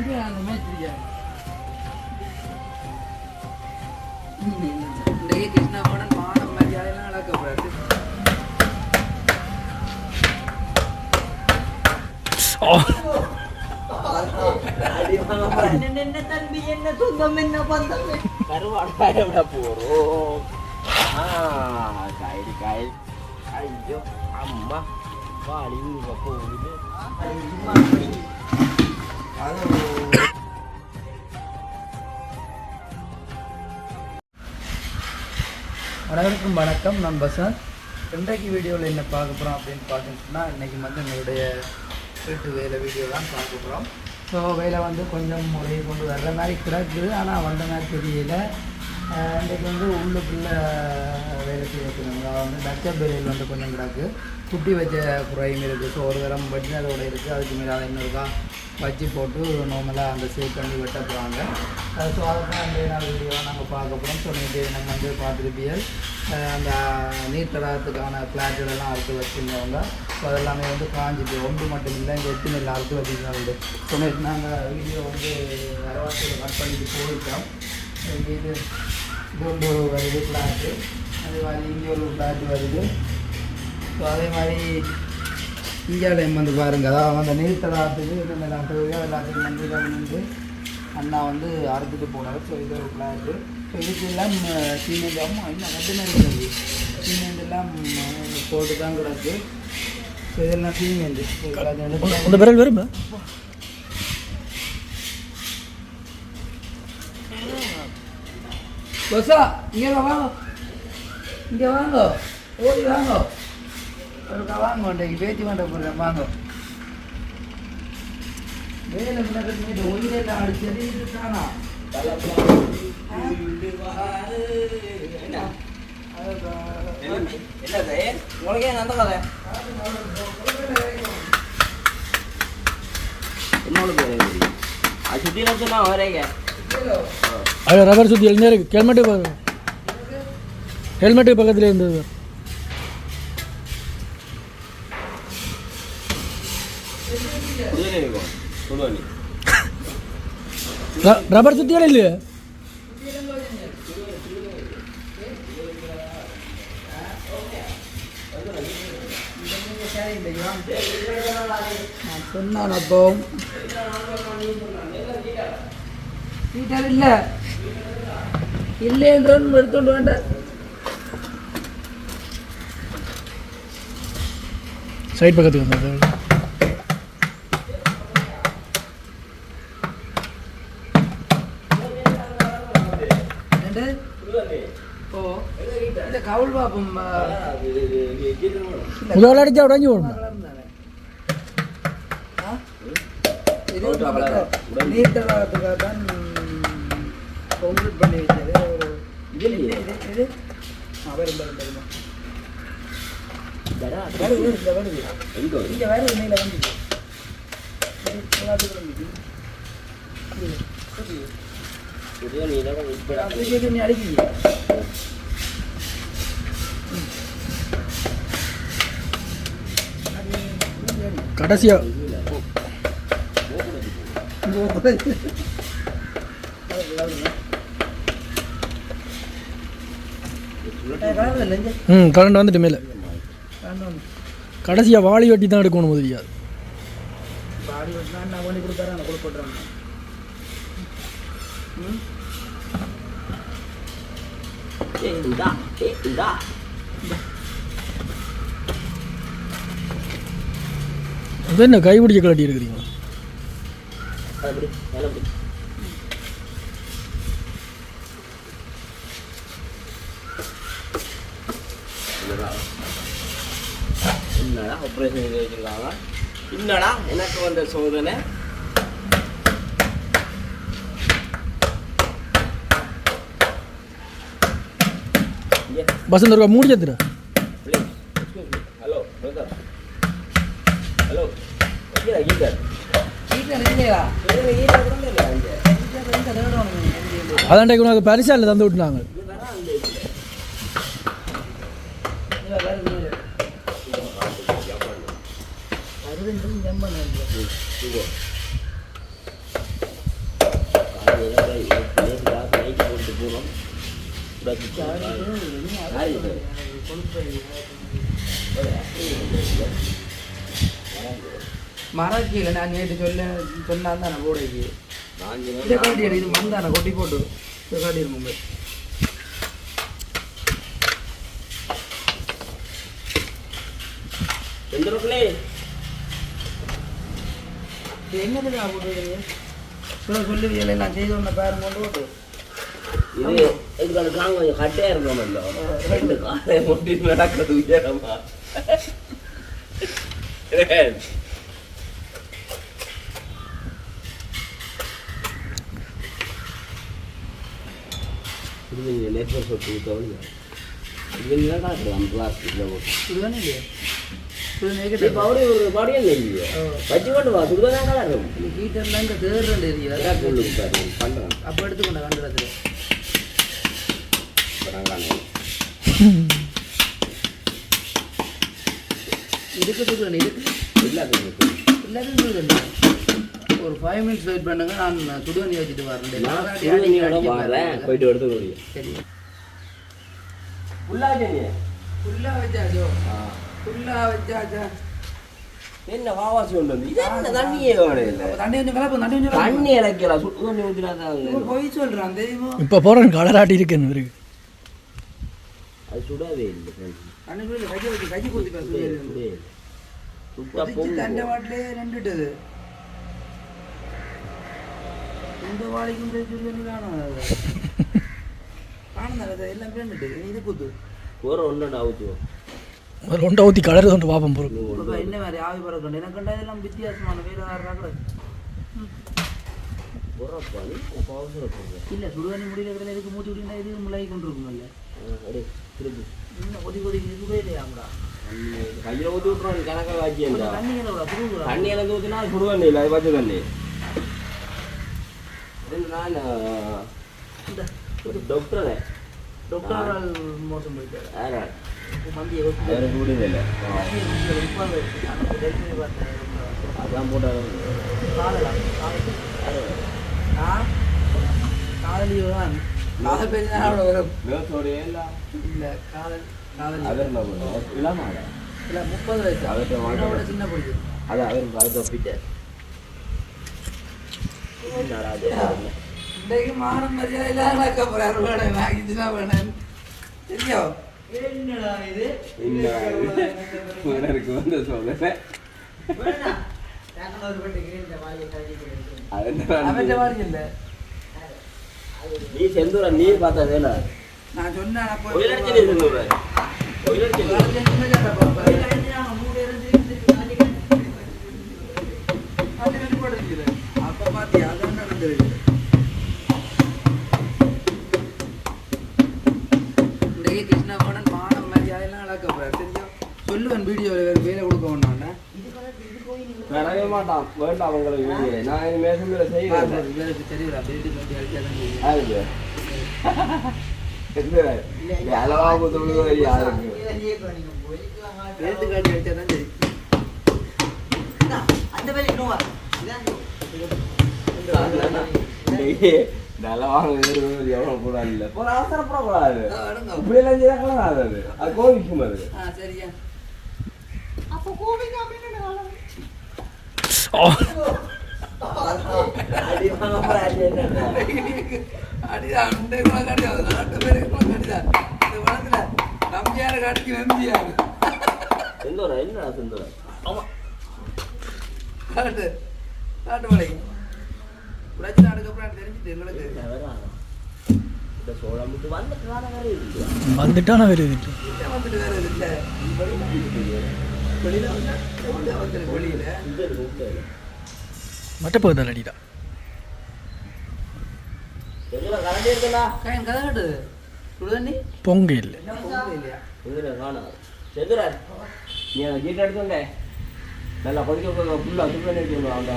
இங்கே அந்த மேய்ச்சிருக்கா இன்றைக்கு கிருஷ்ணாபுரம் மானம் மரியாதைலாம் நடக்கக்கூடாது என்ன தம்பி என்ன சொந்தம் என்ன பந்தம் கருவாடாய விட போறோம்? கயிறு ஐயோ அம்மா. உருவ போகுது. அனைவருக்கும் வணக்கம். நான் பசந்த். இன்றைக்கு வீடியோவில் என்ன பார்க்க போகிறோம் அப்படின்னு பார்த்தீங்கன்னா இன்றைக்கி வந்து எங்களுடைய வீட்டு வேலை வீடியோ தான் பார்க்க போகிறோம் ஸோ வேலை வந்து கொஞ்சம் முறையை கொண்டு வர்ற மாதிரி கிடக்குது. ஆனால் வந்த மாதிரி தெரியல. இன்றைக்கு வந்து உள்ளுக்குள்ளே வேலை செய்யப்படுறாங்க அதாவது வந்து டச்சப் வேலையில் வந்து கொஞ்சம் கிடக்கு. குட்டி வச்ச குறையும் இருக்குது ஸோ ஒரு தரம் வெட்டினதோடு இருக்குது அதுக்கு மேலே அதை இன்னொருக்கா வச்சு போட்டு நார்மலாக அந்த சேவ் பண்ணி வெட்ட போகிறாங்க ஸோ அதுதான் அந்த நாள் வீடியோவை நாங்கள் பார்க்க போகிறோம் ஸோ நீங்கள் நம்ம வந்து பார்த்துருப்பியல் அந்த நீர் தடாகத்துக்கான ஃப்ளாட்டுகளெல்லாம் அறுத்து வச்சுருந்தவங்க. ஸோ அதெல்லாமே வந்து காஞ்சிட்டு ஒன்று மட்டும் இல்லை இங்கே எத்தனை இல்லை அறுத்து வச்சுருந்தாங்க ஸோ நேற்று நாங்கள் வீடியோ வந்து அரவாசியில் கட் பண்ணிட்டு போயிருக்கோம். இது இது இது ஒன்று வருது ஃப்ளாட்டு அதே மாதிரி இங்கே ஒரு ஃப்ளாட் வருது. ஸோ அதே மாதிரி இந்தியாவில் வந்து பாருங்க. அதாவது அந்த நீர் தடாகத்துக்கு என்னென்ன தேவையோ எல்லாத்துக்கும் வந்து இதை வந்து அண்ணா வந்து அறுத்துட்டு போனார். ஸோ இது ஒரு ஃப்ளாட்டு ஸோ இதுக்கு எல்லாம் சீமெண்ட் ஆகும் இன்னும் மட்டுமே இருக்குது சீமெண்ட் எல்லாம் போட்டு தான் கிடக்கு. ஸோ இதெல்லாம் சீமெண்ட். அந்த விரல் வருமா பஸ்ஸா இங்கே வாங்க. இங்கே வாங்க. ஓடி வாங்க. ஒருக்கா வாங்க இன்றைக்கு பேச்சு மாட்ட போகிறேன் வாங்க. வேலை முன்னாடி ஒயிலெல்லாம் அடிச்சது இதுதானா என்னது ரப்பர் சுத்தி எழுந்தே இருக்கு. ஹெல்மெட்டு ஹெல்மெட்டு பக்கத்துல இருந்தது இருக்கும் சொல்லுவாங்க சுத்தியால இல்லையா நான் சொன்னான் அப்போ. வீட்டால் இல்லை. இல்லைன்றன்னு எடுத்துட்டு வேண்டாம். சைட் பக்கத்துக்கு வந்தது என்னது? ஓ அடிச்சா உடஞ்சி போடணும் நீர் தடாகத்துக்காக தான் கான்கிரீட் பண்ணி வச்சது ஒரு இது இது இது இது ஆ வரும் வரும் வருமா வருது இந்த வருது எங்க இங்கே வருது மேலே வந்து எல்லாத்துக்கும் வந்து புதிய நீ தான் இப்ப அப்படியே நீ அடிக்கிறீங்க கடைசியா. ம் கரண்ட் வந்துட்டு மேலே. கடைசியாக வாளி வெட்டி தான் எடுக்கணும் முதலியாது வாளி வெட்டினா நான் பண்ணி கொடுத்தாரு நான் கொடுப்பட்றேன் ஏய் இந்தா ஏய் இந்தா அது என்ன கைப்பிடிக்க கலட்டி இருக்கிறீங்க அப்படி மேல அப்படி என்னடா ஆப்ரேஷன் செய்து வச்சிருக்காங்க? என்னடா எனக்கு வந்த சோதனை? பசங்க இருக்கா மூடி அதாண்டைக்கு உனக்கு பரிசாலில் தந்து விட்டுனாங்க Thank you. மரக்கீழே நான் நேற்று சொல்ல சொன்னான் தானே போடைக்கு இதை காட்டி இது மண் தானே கொட்டி போட்டு. இதை காட்டி இருக்கும் எந்த ரோட்லே இது என்னது நான் போட்டுருக்கீங்க? சொல்ல சொல்லுவீங்க நான் செய்து ஒன்று பேர் கொண்டு போட்டு. இது இதுக்கு காங்க கொஞ்சம் கட்டையா இருக்கணும்ல ரெண்டு. காலை முட்டி நடக்கிறது உயரமா. ஊற்றவங்க இது என்ன காட்டுறான் பிளாஸ்டிக்கில் போட்டு சுடுதானே இல்லையா சுடுதானே இது பவுடி ஒரு பவுடியும் இல்லையே வச்சு கொண்டு வா சுடுதான் கலர் இந்த ஹீட்டர்லாம் இந்த தேர்ட் ஏரியா உள்ளுக்கு பாரு பண்ணுறேன் அப்போ எடுத்துக்கொண்ட கண்டுறதுல இதுக்கு சுடுதானே இதுக்கு இல்லாத சுடுதானே ஒரு ஃபைவ் மினிட்ஸ் வெயிட் பண்ணுங்க நான் சுடுதண்ணி வச்சுட்டு வரேன். நான் சுடுதண்ணியோட வரேன். போயிட்டு எடுத்து முடியும் சரி. ஃபுல்லாக ஃபுல்லாக வச்சாச்சோ ஃபுல்லாக வச்சாச்சா என்ன வாவாசி கொண்டு வந்து? இது என்ன தண்ணியே தண்ணி கொஞ்சம் கலப்பு தண்ணி கொஞ்சம். தண்ணி ஊற்றினா பொய் சொல்றான் தெரியுமா இப்போ போகிறேன் கலராட்டி இருக்குன்னு இருக்கு? அது சுடவே இல்லை. தண்ணி கூட கையை வச்சு கையை கொத்தி சுடவே இல்லை, சுடவே இல்லை. சுட்டா கொதிச்சு தண்டை பொங்கும் வாட்டிலே ரெண்டுட்டது இந்த வாழைக்கும் சொல்லி காணும் எல்லாம் ரெண்டுட்டு இது குத்து ஒரு ஒன்று ஊற்றுவோம் ஒரு ஒன்றை ஊற்றி கலர் ஒன்று பார்ப்போம் பொருள் என்ன மாதிரி ஆவி பறக்கணும் எனக்கு கண்டா இதெல்லாம் வித்தியாசமான வேறு போடுறேன் இல்ல சுடுதண்ணி முடியல கிடையாது இதுக்கு மூச்சு விட்டீங்கன்னா இது முளாகி கொண்டு இருக்குங்கல்ல திருப்பி இன்னும் கொதி கொதி இது கூட இல்லையாங்களா கையில் ஊற்றி விட்றோம் கணக்காக கொஞ்சம் தண்ணி தண்ணி எனக்கு ஊற்றினா அது சுடு தண்ணி இல்லை அது பச்சை தண்ணி ரெண்டு டாக்டர் மோசம் போயிட்டாரு யாரா மந்தியை வேறு. சூடுது இல்லை. பார்த்தேன். அதான் போட்டாங்க ஆ காதலியோ தான். காதல் பேசி தான் அவ்வளோ வரும். வேசோடையே இல்லை. இல்லை காதல் காதலி அவர் இல்லாமல் இல்லை முப்பது வயசு. அவர்கிட்ட சின்ன பிடிச்சி அது அவர் அது தப்பிட்டார்? இன்றைக்கு மானம் மரியாதை இல்லாத போறாரு வேணும் வாங்கிச்சுனா வேணும் தெரியும் என்னடா இது? என்னடா வந்து நீ செந்தூர நீ பார்த்ததே நான் சொன்னேன் அப்போ உயிரிழச்சி நீ செந்தூர உயிரிழச்சி நீ அப்ப பாத்தியா அதான் நடந்திருக்கு இன்றைக்கு கிருஷ்ணாபுரம் மானம் மரியாதையெல்லாம் அளக்கப்படுறாரு தெரியும் சொல்லுவேன் வீடியோவில் வேறு வேலை கொடுக்க வேண்டாம்னா. வரவே மாட்டான். வேண்டாம் அவங்களுக்கு வீடியோ நான் செந்தூர செய்வேன் வேலைக்கு தெரியல. வீட்டுக்கு வந்து அடிச்சாதான் தெரியும். யாருக்கு? செந்தூர அளவா புது யாருக்கு? வேட்டுக்கு அடி அடிச்சாதான் தெரியும். நல்லா வாங்க எவ்வளோ கூட இல்லை. போல அவசரப்படக்கூடாது ஆ, அடுங்க. இப்படி எல்லாம் செய்ய கூடாது அது. அது கோவிக்கும் அது. ஆ சரியா. அடி என்ன? அடிதான் உண்டை கூட கிடையாது நாட்டு பேருக்கு கூட கிடையாது இந்த படத்துல நம்பியார காட்டிக்கு நம்பியாரு. செந்தூரா ஆமா. காட்டு. காட்டு பிரச்சனை அதுக்கப்புறம் தெரிஞ்சுட்டு எங்களுக்கு. விட்டு வந்துட்டான வேறு இது கிட்ட வந்துட்டு வேற இல்ல. வெளியில வந்தா வெளியில. இந்த ரூம்ல மட்டப்பகுதியில் அடிடா? செந்தூரா கரண்டி இருக்குல்ல காயின் கதை காட்டு சுடுதண்ணி? பொங்க இல்லை. என்ன போகவே இல்லையா? செந்தூரா காணா செந்தூரா நீ அந்த கீட்ட எடுத்துங்க நல்லா படிக்க ஃபுல்லாக சுத்தம் பண்ணி வச்சுக்கணும் அந்த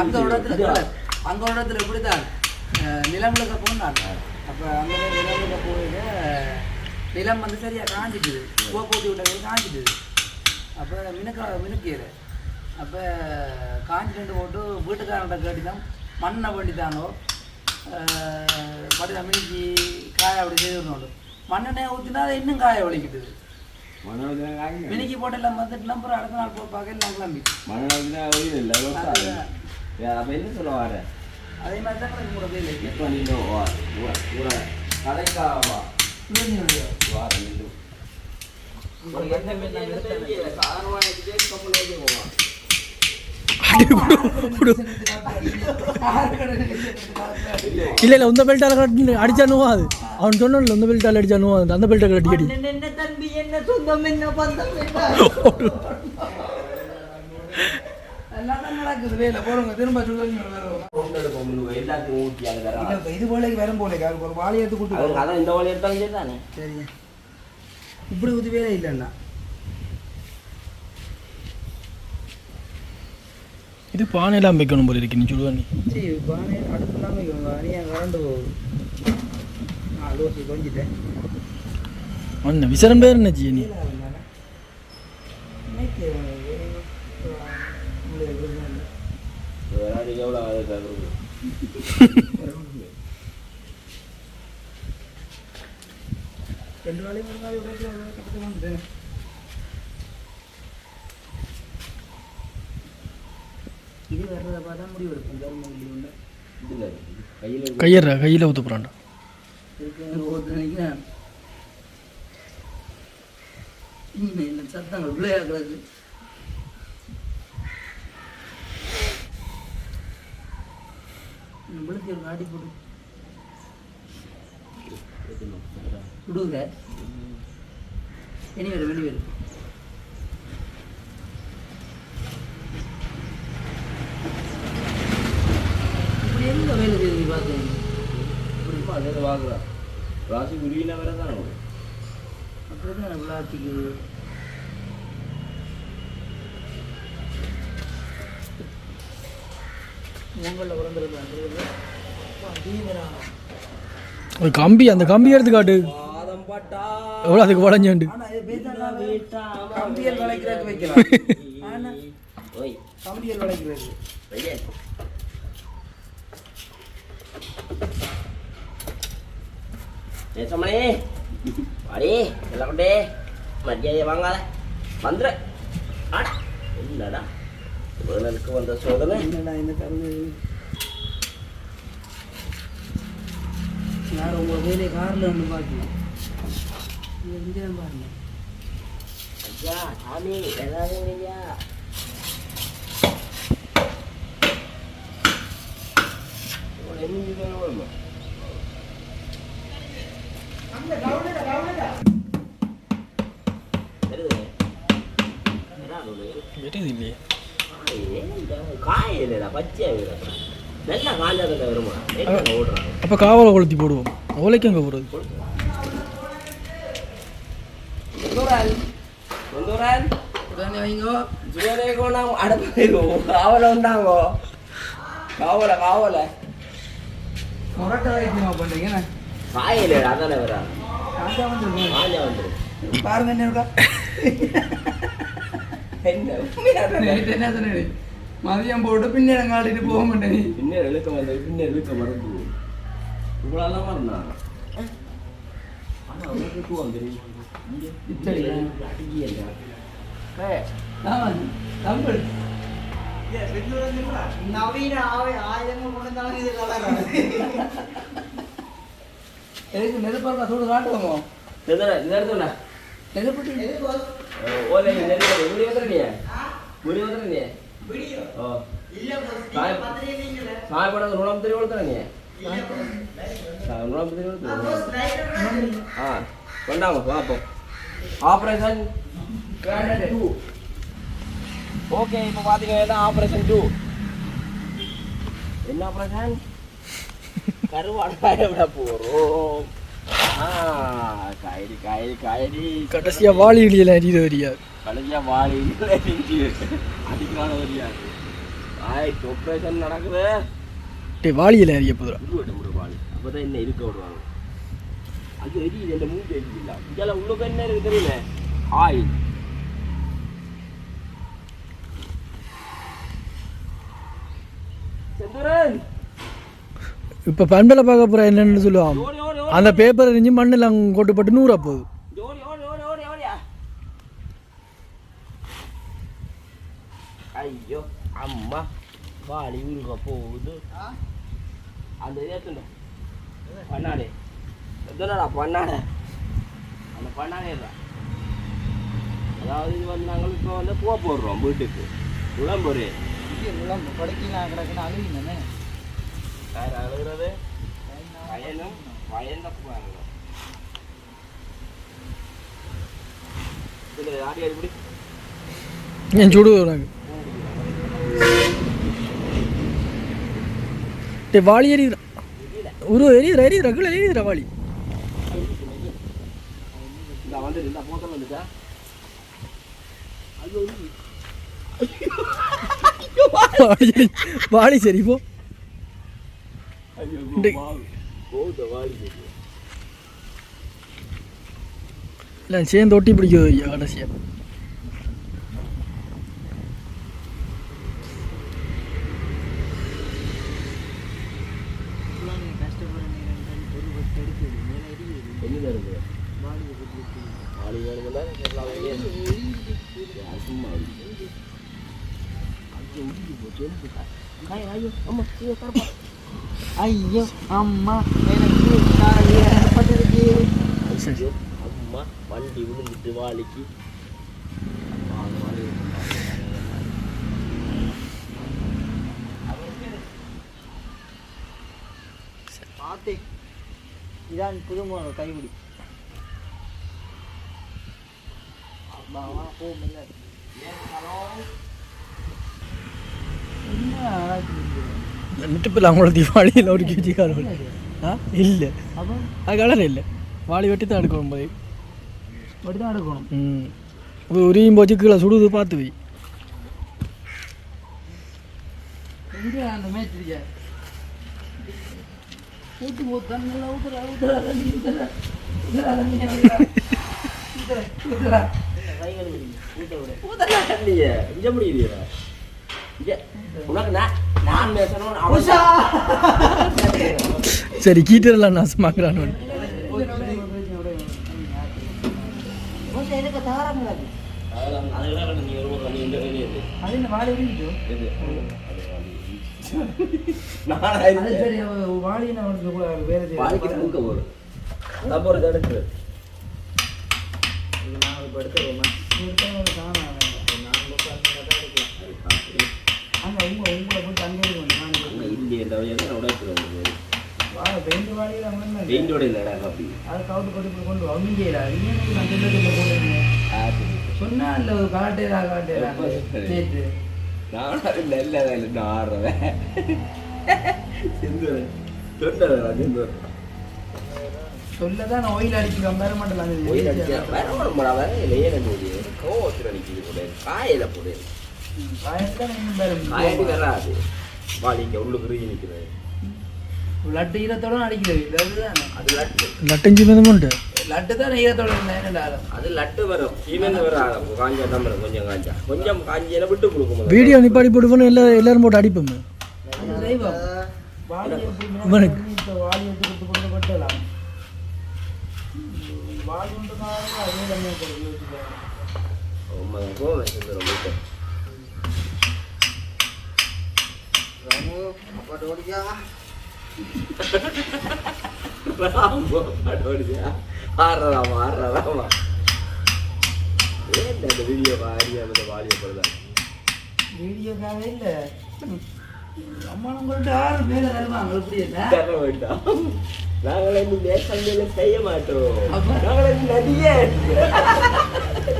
அந்த இடத்துல இப்படித்தான். நிலமுழுக்க போனான் அப்ப அங்க நிலமுழுக்க போயிட்டு நிலம் வந்து சரியா காஞ்சிட்டுது பூ போட்டு விட்டது காஞ்சிட்டுது அப்ப மினுக்க அப்போ காஞ்சி ரெண்டு போட்டு வீட்டுக்காரன்ட்ட கேட்டிதான். மண்ணை பண்ணித்தானோ படி மினிக்கு காய அப்படி செய்து மண்ணெண்ணெய் ஊற்றினா அது இன்னும் காய வலிக்கிட்டுது மினிக்கு போட்டு எல்லாம் வந்துட்டு அப்புறம் அடுத்த நாள் போய் பார்க்க எல்லாம் கிளம்பி இல்லை அப்ப என்ன சொல்ல வர? அதே மாதிரி தான் எனக்கு கூட வேலை எப்ப நீங்க கூட கடைக்காவா வார உனக்கு எந்த மீன் போவான் இல்லை இல்லை இந்த பெல்ட்டால் கட்டி அடிச்சானுவோ அது அவன் சொன்னான்ல இந்த பெல்ட்டால் அடிச்சானுவோ அது அந்த பெல்ட்டை கட்டி இப்ப இது போலேக்கு வரும் அதுக்கு ஒரு வாழை எடுத்து அது கொடுத்து அதான் இந்த வழி எடுத்தாலும் சரி தானே சரி இப்படி உதவி வேலை இது பானையெல்லாம் வைக்கணும் போல இருக்கு நீ சொல்லுவா நீ சரி பானை அடுப்பு இல்லாமல் இவங்க அணியா கரண்டு போகுது நாலு வருஷம் கொஞ்சிட்டேன் அண்ணன் விசரன் பேர் என்ன செய்ய நீ ரெண்டு நாளைக்கு ஒரு நாள் கிட்டத்தட்ட வந்துட்டேன் இது வர்றதை பார்த்தா முடிவு எடுப்போம் கவர்மெண்ட் உண்டு இதில் கையில் கையற கையில் ஊற்ற போகிறான்டா இதுக்கு ஒருத்தனைக்கு இல்லை சத்தங்கள் பிள்ளையா கிடக்கு நம்மளுக்கு ஒரு விடுங்க. இனி வரும் இனி வரும் இப்படி எங்க வேலை செய்யுது பார்த்து இப்போ அதே வாங்குறா ராசி குருவினா வேற தானே அப்படிதான் விளாத்திக்கு உங்களில் பிறந்திருக்காங்க ஒரு கம்பி அந்த கம்பி எடுத்து காட்டு எவ்வளோ அதுக்கு உடஞ்சாண்டு கம்பியல் வளைக்கிறதுக்கு வைக்கலாம். கம்பியல் வளைக்கிறது. பையே பேசமணி வாடி எல்லாம் கொண்டே. மரியாதை வாங்காத. வந்துரு. ஆடா. என்னடா? இவனுக்கு வந்த சோதனை. என்னடா இந்த கருது யார் உங்க வேலையை காரில் வந்து பார்க்கணும்? இது எங்கே பாருங்க. ஐயா சாமி ஏதாவது ஐயா எரியுது இல்லையே காயிலடா பச்சையா நல்லா காஞ்சாத வருமா ஓடுறாங்க அப்போ காவலை கொளுத்தி போடுவோம். ஓலைக்கு அங்கே போடுறது கொண்டுவரான் உடனே காவலை உண்டாங்கோ காவலை காவலை. முரட்டை வைத்தியமா பண்ணுறீங்க காயிலடா அதானே வரா காஞ்சா வந்துருக்கோம் காஞ்சா வந்துரு பாருங்க என்ன இருக்கா என்ன சொன்னேன் மதியம் போட்டு பின்னேரம் காட்டிட்டு போக மாட்டேன் நீ பின்னர் இழுக்க வந்தது பின்னர் இழுக்க மறந்து உங்களால தெரியும் நவீன ஆய- ஆயுதங்கள் கொண்டு வந்தாலும் இது. எதுக்கு நெருப்பாக்கா சூடு காட்டுவோமோ? எது boss? ஓலை நெருப்பு முடி வந்துடுறிய முடி வந்துடுறிய? ஓ. ருணம் தெரிய கொடுத்துறீங்க. ருணம் தெரிய. ஆ பார்ப்போம் ஆப்ரேஷன் டூ ஓகே இப்போ பார்த்தீங்கன்னா ஆப்ரேஷன் டூ என்ன ஆப்ரேஷன் கருவாடாய விட போகிறோம் ஆ காய்டி காய்டி காய்டி கடைசியாக வாளி இடியில் அடிக்கிற வரியா? கடைசியாக வாழி அடிக்கிறான வரியா? ஆய் ஆப்ரேஷன் நடக்குது. டே வாளியில் அறிய இது விட வாழி அப்போ தான் என்ன இருக்க விடுவாங்க. அது எரியுது இந்த மூஞ்சி எரியுது இதெல்லாம் உள்ளுக்கு என்ன இருக்கு தெரியல ஆயில். இப்போ பண்பில் பார்க்க போகிற என்னன்னு சொல்லுவான். அந்த பேப்பர் எரிஞ்சு மண்ணில் அங்கே கொட்டுப்பட்டு நூறா போகுது. ஐயோ அம்மா வாளி உருக போகுது. அந்த ஏத்துண்ட பண்ணாடே எத்தனடா பண்ணாட அந்த பண்ணாடே தான். அதாவது இது வந்து நாங்கள் இப்போ வந்து பூ போடுறோம் வீட்டுக்கு. உளம்பொரு படைக்கலாம் கிடக்குன்னு அழுகினே யார் அழுகிறது? வயலும் வயந்த பூவாங்க இதில் ஆடி அடிப்படி என் சுடு உனக்கு டே வாளி எரியுதுடா. உரு எரியுதுடா எரியுதுடா கீழே எரியுதுடா வாளி. இந்த வந்து இந்த போத்தல் வந்துட்டா வாளி வாடி சரி போ. இல்லை சேர்ந்து ஒட்டி பிடிக்கும் ஐயா கடைசியா என்ன இருக்கு வாடி வேணும்னா எல்லாம் வெளியே யார் சும்மா அது உருகி போச்சு எலும்பு கா- காய், ஐயோ அம்மா ஐயோ கரப்பா ஐயோ அம்மா எனக்கு ஏற்பட்டிருக்கு ஐயோ அம்மா வண்டி விழுந்துட்டு வாளிக்கு பார்த்து இதான் புதுமோட கைபிடி போகும் இல்லை என்ன நடக்குது? நெட்டுப்பில் அவங்களோட தீபாவளியில் ஒரு கேஜி காரம் ஆ இல்லை அப்போ அது கலர் இல்லை வாளி வெட்டி தான் எடுக்கணும் போய் அப்படி தான் எடுக்கணும் ம் இப்போ உரியும் போச்சு கீழே சுடுது சரி கீட்டரெல்லாம் நாசமாக்குறான்னு எனக்கு தாரம் உங்களை போட்டு இந்த வழியாக பெயிண்ட் அப்படி கவுட்டு கொண்டு கொண்டு அவங்க போடுறீங்க சொன்னா இல்லை ஒரு காட்டேரா காட்டேரா நேற்று நானும் இல்லை இல்லை இல்லை நான் ஆடுறவன் சொல்லதான் நான் ஒயில் அடிக்கிறோம் வேற மாட்டேன். ஒயில் அடிக்கிறேன் வேற மாட்டேன் வேற இல்லையே போது கோவத்தில் அடிக்கிறது போல. காயில போடு. காயத்தான் இன்னும் பேர காயடி வராது வாடி இங்கே உள்ளுக்கு ரீ நிற்கிறது லட்டு ஈரத்தோட அடிக்கிறது அது லட்டு. லட்டஞ்சு மிதமுண்டு லட்டு தான் ஈரத்தோட என்னடா அது லட்டு வரும். சீமெந்து காஞ்சா தான் வரும் கொஞ்சம் காஞ்சா. கொஞ்சம் காஞ்சியில விட்டு கொடுக்கும்? வீடியோ நிப்பாடி போட்டு எல்லாரும் எல்லாரும் போட்டு அடிப்போம். இவனுக்கு. இப்போ வாழி எடுத்து கொடுத்து கொடுத்து பட்டலாம் ஆடுறதாமா ஏன் இந்த வீடியோ வாரியா அந்த வாலியப்படுதா வீடியோக்காக இல்லை அம்மா நம்மள்ட்ட ஆறு பேரை தருவாங்க எப்படி என்ன தர வேண்டாம் நாங்களே தேசங்களை செய்ய மாட்டோம் அப்ப? நாங்களே நடிகை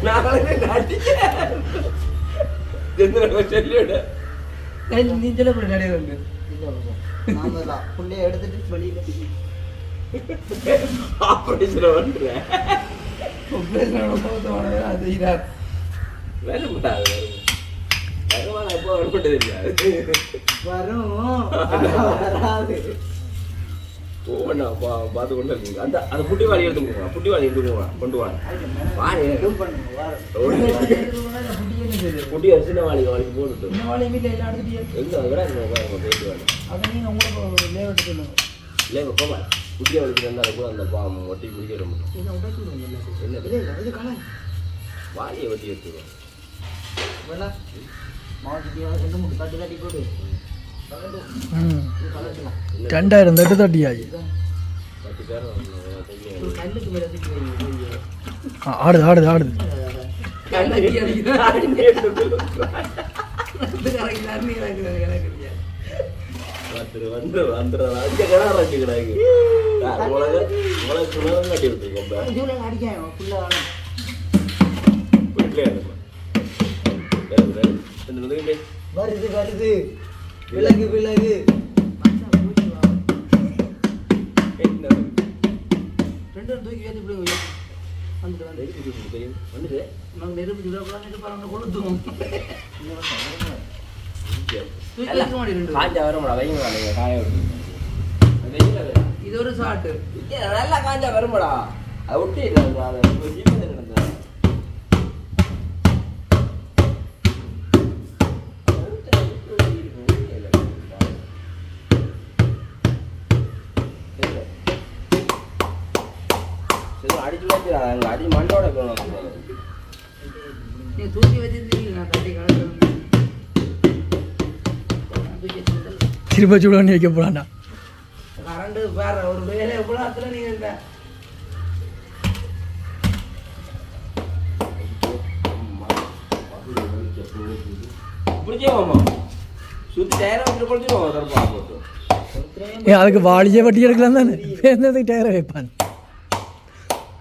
நாங்களே சந்திரன் சொல்லிவிட நீ சொல்லப்பட நிறைய வந்து. புள்ளைய எடுத்துட்டு வெளியில ஆபரேஷன் பண்றேன். பார்த்து கொண்டு இருக்குங்க அந்த அந்த புட்டி வாழி எடுத்து போங்க புட்டி வாழி எடுத்து போங்க கொண்டு வாங்க. குட்டி எல்லாம் எடுத்துட்டு எங்க போயிட்டு வாங்க அதை நீங்கள் உங்களுக்கு சொல்லுங்க. போமா குட்டியை வலிக்கிறதா கூட அந்த பாம்பு ஒட்டி இதை உடச்சு விடுங்க எல்லாத்தையும். என்ன இல்லை இல்லை இது கலை வாளியை வெட்டி எடுத்துருவோம் வேணா மாவட்டத்தில் மூணு தட்டு தட்டி போட்டு ரெண்டாயிரம் தட்டு தட்டியாச்சு. ஆடுது ஆடுது ஆடுது. வருது வருது விலகு விலகு ரெண்டு தூக்கி ஏற்றி வந்துட்டு வந்து வந்துட்டு நாங்கள் நெருப்பு விடக்கூடாது பரவாயில்ல கொளுத்துவோம். காஞ்சா வரும்டா வைங்க நீங்க காய விட்டு இது ஒரு ஷாட்டு நல்லா காஞ்சா வரும்டா அதை ஒட்டி அதை அடிச்சு அடி மண்டோட தூக்கி வச்சிருந்தீங்க திருப்ப சுடுவண்ணி வைக்க போறான்டா. கரண்ட் வேற ஒரு வேலை எவ்வளோ ஆத்துல நீ இருந்த. பிடிச்சே மாமா சுத்தி டயரை வச்சுட்டு பிடிச்சிருவோம் கருப்பா போட்டு ஏ அதுக்கு வாளியே வட்டி எடுக்கலாம் தானே? டயரை வைப்பான்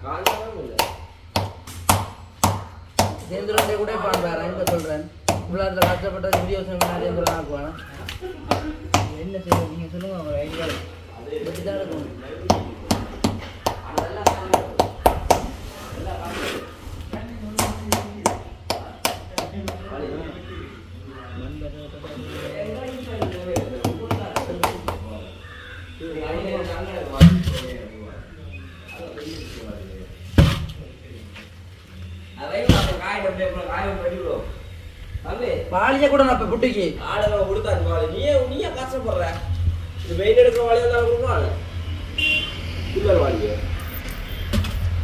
காஞ்சாலும் இல்லை சேந்திரன் கூட பான் வேற எங்க சொல்றேன். இவ்வளோ கஷ்டப்பட்ட வீடியோஸ் சேந்திரன் ஆக்குவானா? என்ன செய்ய நீங்க சொல்லுங்க அவங்க ஐடியா இப்படி தான் இருக்கும். பாலிய கூட நான் இப்ப புட்டிக்கு. ஆளுங்க கொடுத்தாச்சு வாழை நீயே நீயே கஷ்டப்படுற. இது வெயில் எடுக்கிற வாழையா தான் கொடுப்பாங்க இல்லை வாழிய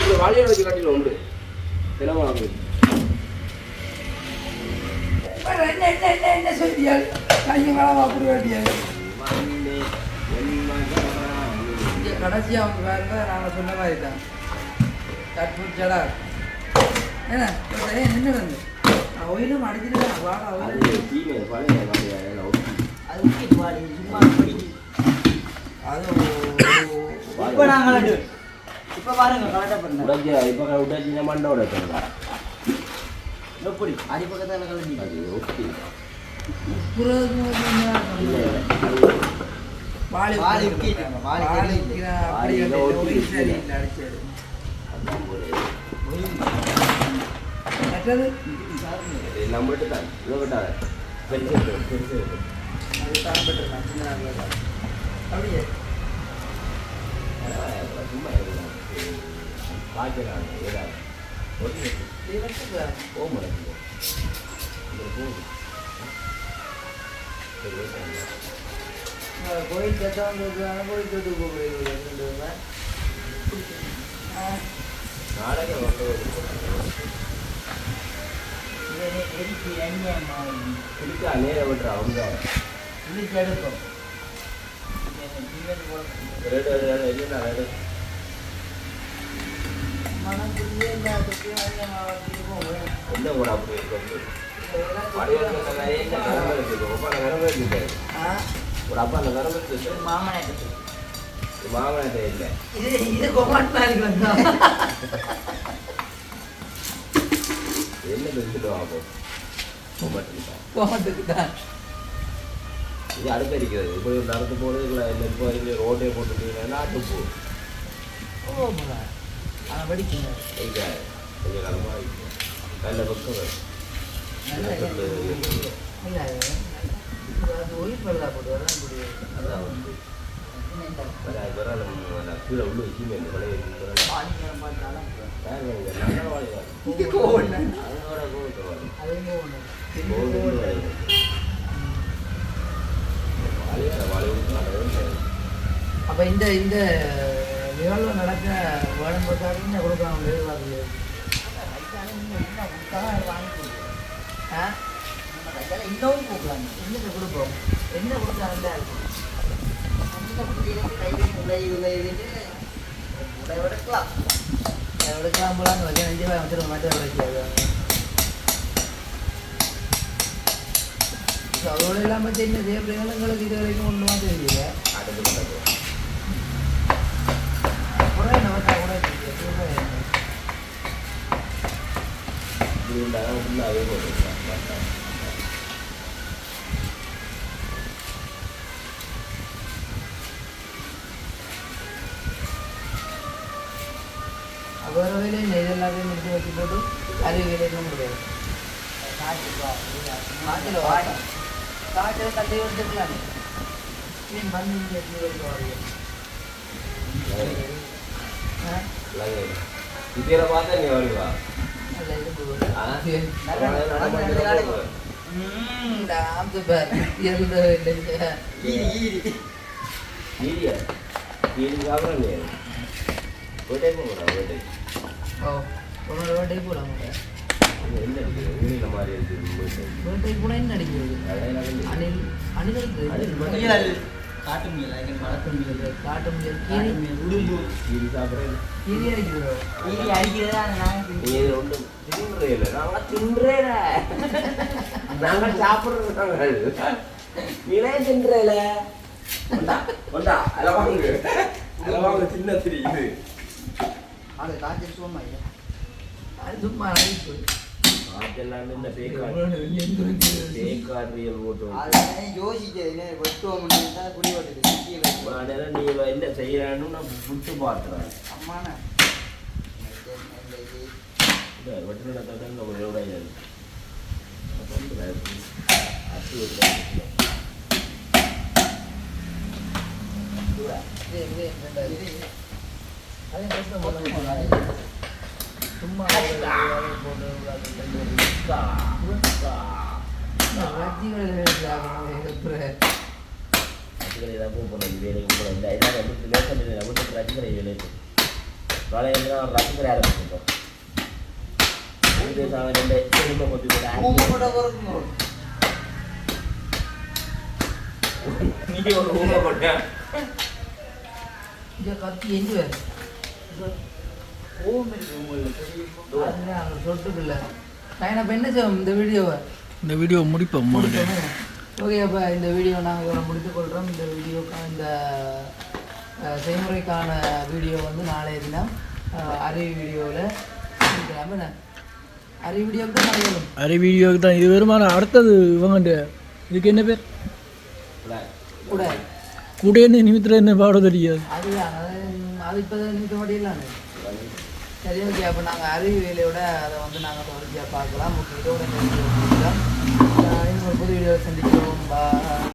இந்த வாழியை வச்சு கட்டிடுவோம் உண்டு. தினமா வந்து? என்ன என்ன என்ன என்ன சொல்லியா கையை மேலே அப்படி வேண்டியாது இங்கே கடைசியாக அவங்க வேறு நாங்கள் சொன்ன மாதிரி தான். கட்புச்சடா என்ன சரியா நின்று வந்து ஒயிலும் அடிச்சுட்டு வாடா அது ஊக்கிட்டு பாடி சும்மா அது இப்ப கலட்டு இப்ப பாருங்க கலட்ட பண்ண உடைச்சு இப்போ உடைச்சு மண்டை உடைச்சா எப்படி அடிப்பக்கத்தால அது சரி அடிச்சது மற்றது இது நம்மகிட்ட தான் இவ்வளோ விட்டாத பெருசு பெருசு அது தான் அப்படியே சும்மா இருக்கலாம் ஏதாவது போக மாட்டேங்குது கோயில் கட்டாங்க கோயில் கட்டு போகிறேன் வந்து என்ன கூட அப்படி இருக்கு ஒரு அப்பா அந்த கடமை இருக்குது மாமனாட்டு மாமனத்தை இல்லை. இது இது கொமாட் நாளைக்கு வந்தா என்ன வாப்போம் போமாட்டேன் கொமாட்டுக்கு தான் இது அடுத்து அடிக்கிறது இப்படி நடந்து போகிறது இல்லை இல்லை இப்போ இங்கே ரோட்டே போட்டுட்டு நாட்டு போ அவன் படிக்கணும் கொஞ்சம் காலமாக இருக்கும் நல்ல பக்கம் இல்லை அது ஒயிட் வெள்ளா போட்டு வரலாம் அப்போ இந்த இந்த நிகழ்வு நடக்க வேணும் பார்த்தாலும் கொடுக்கலாம் எதிர்பார்க்கல இன்னும் கொடுக்கலாம். என்ன கொடுப்போம். என்ன கொடுத்தா நல்லா இருக்கும் எடுக்கலாம் எடுக்கலாம் போலான்னு വലിയ அஞ்சு ரூபாய் வந்துடும் மட்டும் அதோட இல்லாமல் சின்ன தேவைகளுங்களுக்கு இது வரைக்கும் ஒன்றுமா தெரியல அடுத்து பண்ணது கூட தெரியல வேறு வேலையும் இல்லை இது எல்லாத்தையும் முடிச்சு வச்சு போட்டு அது வேலையும் முடியாது வாடா காட்டில் தள்ளி எடுத்துக்கலாம் மீன் வந்து இங்கே வரைக்கும் வரீங்க இது போகுது. ஆ? நல்ல ஓ, உன்னோட வேட்டைக்கு போலாம் உங்க. என்ன இருக்குது ஊரில் மாதிரி இருக்குது போயிட்டு வேட்டைக்கு போனா என்ன? அடிக்கிறது? அணில் அணில். காட்டு முயல் காட்டு முயல், காட்டு முயல், கீரி. உடும்பு கீரி அடிக்கிறதா? நாங்கள் நீ இது ஒன்றும் தின்றே இல்லை. நாங்கள் தின்றேல நாங்கள் சாப்பிட்றது நாங்கள் நீனே தின்றேல கொண்டா கொண்டா. அதில் வாங்கு. அதில் வாங்க தின்ன தெரியுது அது காய்ச்சல் சும்மா இல்லை. அது சும்மா போட்டு யோசிச்சது என்ன செய்யறான்னு நான் விட்டு பார்த்துறேன் அம்மான வெட்டின நம்ம எவ்வளோ. அதே. சும்மா ரசிகரை தான் குடும்ப நீ ஒரு ஊமை போட்ட கத்தி எங்க சொட்டுக்குள்ள நான் என்ன செய்வோம் இந்த வீடியோவை இந்த வீடியோ முடிப்போம் ஓகே அப்போ இந்த வீடியோ நாங்கள் இதோட முடித்துக் கொள்கிறோம் இந்த வீடியோக்கான இந்த செய்முறைக்கான வீடியோ வந்து நாளைய தினம் அறிவு வீடியோவில் என்ன? அறிவு வீடியோவுக்கு தான் வரும் அரை வீடியோக்கு தான். இது வருமான அடுத்தது இவங்க இதுக்கு என்ன பேர்? கூட கூட என்ன நிமித்திர என்ன பாட தெரியாது. அதுதான். அது இப்போ நிற்க மாட்டேங்கலான்னு சரி ஓகே. அப்போ நாங்கள் அறிவு வேலையோட அதை வந்து நாங்கள் தொடர்ச்சியாக பார்க்கலாம். ஓகே இதோட இந்த இன்னும் ஒரு புது வீடியோ சந்திக்கிறோம். பா